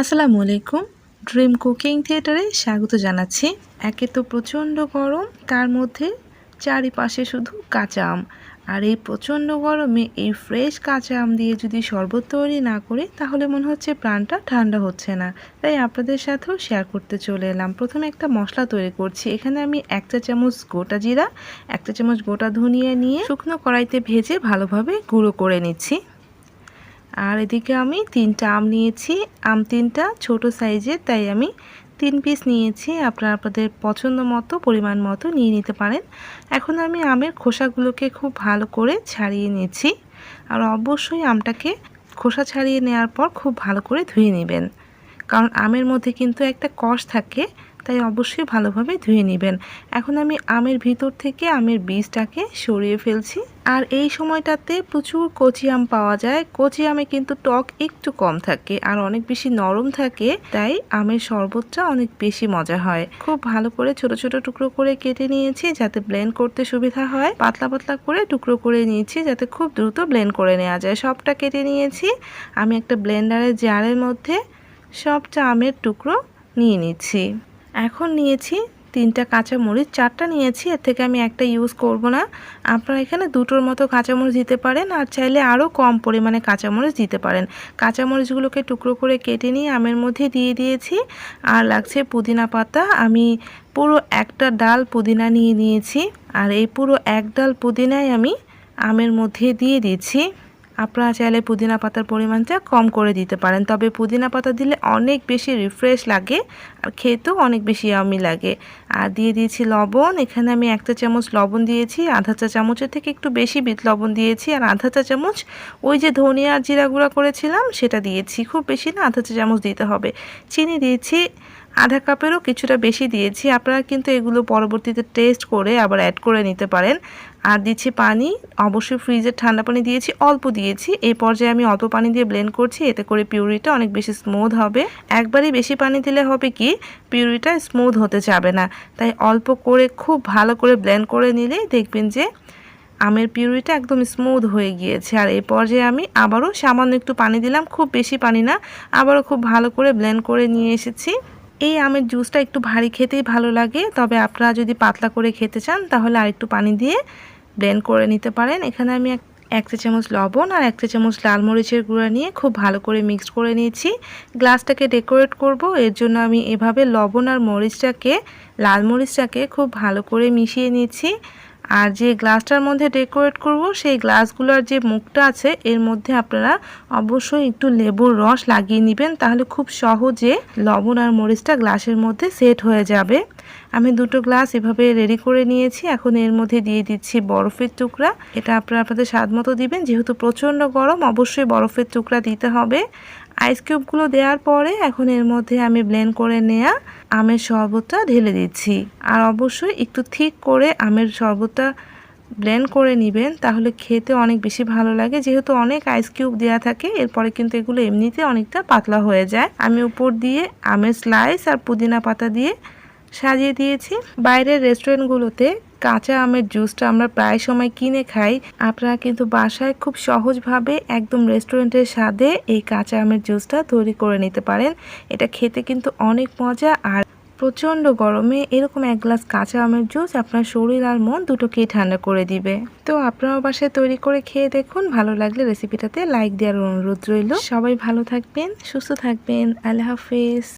আসসালামু আলাইকুম। Dream cooking থিয়েটারে স্বাগত জানাচ্ছি। একে তো প্রচণ্ড গরম, তার মধ্যে চারিপাশে শুধু কাঁচা আম। আর এই প্রচণ্ড গরমে এই ফ্রেশ কাঁচা আম দিয়ে যদি শরবত তৈরি না করি, তাহলে মনে হচ্ছে প্রাণটা ঠান্ডা হচ্ছে না। তাই আপনাদের সাথেও শেয়ার করতে চলে এলাম। প্রথমে একটা মশলা তৈরি করছি। এখানে আমি এক চা চামচ গোটা জিরা, এক চা চামচ গোটা ধনিয়া নিয়ে শুকনো কড়াইতে ভেজে ভালোভাবে গুঁড়ো করে নিচ্ছি। আর এদিকে আমি তিনটা আম নিয়েছি। আম তিনটা ছোট সাইজের, তাই আমি তিন পিস নিয়েছি। আপনারা আপনাদের পছন্দ মতো, পরিমাণ মতো নিয়ে নিতে পারেন। এখন আমি আমের খোসাগুলোকে খুব ভালো করে ছাড়িয়ে নিয়েছি। আর অবশ্যই আমটাকে খোসা ছাড়িয়ে নেওয়ার পর খুব ভালো করে ধুয়ে নেবেন। কারণ আমের মধ্যে কিন্তু একটা কষ থাকে, তাই অবশ্যই ভালোভাবে ধুয়ে নেবেন। এখন আমি আমের ভিতর থেকে আমের বীজটাকে সরিয়ে ফেলছি। আর এই সময়টাতে প্রচুর কচি আম পাওয়া যায়। কচি আমে কিন্তু টক একটু কম থাকে আর অনেক বেশি নরম থাকে, তাই আমের শরবতটা অনেক বেশি মজা হয়। খুব ভালো করে ছোট ছোট টুকরো করে কেটে নিয়েছি যাতে ব্লেন্ড করতে সুবিধা হয়। পাতলা পাতলা করে টুকরো করে নিয়েছি যাতে খুব দ্রুত ব্লেন্ড করে নেওয়া যায়। সবটা কেটে নিয়েছি। আমি একটা ব্লেন্ডারের জারের মধ্যে সবটা আমের টুকরো নিয়ে নিচ্ছি। এখন নিয়েছি তিনটা কাঁচামরিচ, চারটা নিয়েছি, এর থেকে আমি একটা ইউজ করব না। আপনারা এখানে দুটোর মতো কাঁচামরিচ দিতে পারেন আর চাইলে আরও কম পরিমাণে কাঁচামরিচ দিতে পারেন। কাঁচামরিচগুলোকে টুকরো করে কেটে নিয়ে আমের মধ্যে দিয়ে দিয়েছি আর লাগছে পুদিনা পাতা। আমি পুরো একটা ডাল পুদিনা নিয়ে নিয়েছি আর এই পুরো এক ডাল পুদিনাই আমি আমের মধ্যে দিয়ে দিচ্ছি। আপনারা চাইলে পুদিনা পাতার পরিমাণটা কম করে দিতে পারেন। তবে পুদিনা পাতা দিলে অনেক বেশি রিফ্রেশ লাগে আর খেতেও অনেক বেশি আমি লাগে। আর দিয়ে দিয়েছি লবণ। এখানে আমি একটা চামচ লবণ দিয়েছি, আধা চা চামচের থেকে একটু বেশি বিট লবণ দিয়েছি আর আধা চা চামচ ওই যে ধনিয়া আর জিরা গুঁড়া করেছিলাম সেটা দিয়েছি। খুব বেশি না, আধা চা চামচ দিতে হবে। চিনি দিয়েছি, আধা কাপেরও কিছুটা বেশি দিয়েছি। আপনারা কিন্তু এগুলো পরবর্তীতে টেস্ট করে আবার অ্যাড করে নিতে পারেন। আর দিচ্ছি পানি। অবশ্যই ফ্রিজের ঠান্ডা পানি দিয়েছি, অল্প দিয়েছি। এই পর্যায়ে আমি অল্প পানি দিয়ে ব্লেন্ড করছি, এতে করে পিউরিটা অনেক বেশি স্মুথ হবে। একবারই বেশি পানি দিলে হবে কি পিউরিটা স্মুথ হতে যাবে না। তাই অল্প করে, খুব ভালো করে ব্লেন্ড করে নিলেই দেখবেন যে আমের পিউরিটা একদম স্মুথ হয়ে গিয়েছে। আর এই পর্যায়ে আমি আবারও সামান্য একটু পানি দিলাম, খুব বেশি পানি না, আবারও খুব ভালো করে ব্লেন্ড করে নিয়ে এসেছি। এই আমের জুসটা একটু ভারী খেতেই ভালো লাগে, তবে আপনারা যদি পাতলা করে খেতে চান, তাহলে আরেকটু পানি দিয়ে ব্লেন্ড করে নিতে পারেন। এখানে আমি এক চা চামচ লবণ আর এক চা চামচ লাল মরিচের গুঁড়া নিয়ে খুব ভালো করে মিক্স করে নিয়েছি। গ্লাসটাকে ডেকোরেট করব। এর জন্য আমি এভাবে লবণ আর মরিচটাকে, লাল মরিচটাকে খুব ভালো করে মিশিয়ে নিয়েছি। আর যে গ্লাসটার মধ্যে ডেকোরেট করব, সেই গ্লাসগুলোর যে মুখটা আছে, এর মধ্যে আপনারা অবশ্যই একটু লেবুর রস লাগিয়ে নেবেন, তাহলে খুব সহজে লবণ আর মরিচটা গ্লাসের মধ্যে সেট হয়ে যাবে। আমি দুটো গ্লাস এভাবে রেডি করে নিয়েছি, এখন এর মধ্যে দিয়ে দিচ্ছি বরফের টুকরা। এটা আপনারা আপনাদের স্বাদ মতো দিবেন, যেহেতু প্রচণ্ড গরম, অবশ্যই বরফের টুকরা দিতে হবে। আইস কিউবগুলো দেওয়ার পরে এখন এর মধ্যে আমি ব্লেন্ড করে নেয়া আমের শরবতটা ঢেলে দিচ্ছি। আর অবশ্যই একটু ঠিক করে আমের শরবতটা ব্লেন্ড করে নেবেন, তাহলে খেতে অনেক বেশি ভালো লাগে। যেহেতু অনেক আইস কিউব দেওয়া থাকে, এরপরে কিন্তু এগুলো এমনিতে অনেকটা পাতলা হয়ে যায়। আমি উপর দিয়ে আমের স্লাইস আর পুদিনা পাতা দিয়ে সাজিয়ে দিয়েছি। বাইরের রেস্টুরেন্টগুলোতে কাঁচা আমের জুসটা আমরা প্রায় সময় কিনে খাই। আপনারা কিন্তু বাসায় খুব সহজভাবে একদম রেস্টুরেন্টের স্বাদে এই কাঁচা আমের জুসটা তৈরি করে নিতে পারেন। এটা খেতে কিন্তু অনেক মজা আর প্রচণ্ড গরমে এরকম এক গ্লাস কাঁচা আমের জুস আপনার শরীর আর মন দুটোকেই ঠান্ডা করে দিবে। তো আপনারা বাসায় তৈরি করে খেয়ে দেখুন। ভালো লাগলে রেসিপিটাতে লাইক দেওয়ার অনুরোধ রইল। সবাই ভালো থাকবেন, সুস্থ থাকবেন। আল্লাহ হাফেজ।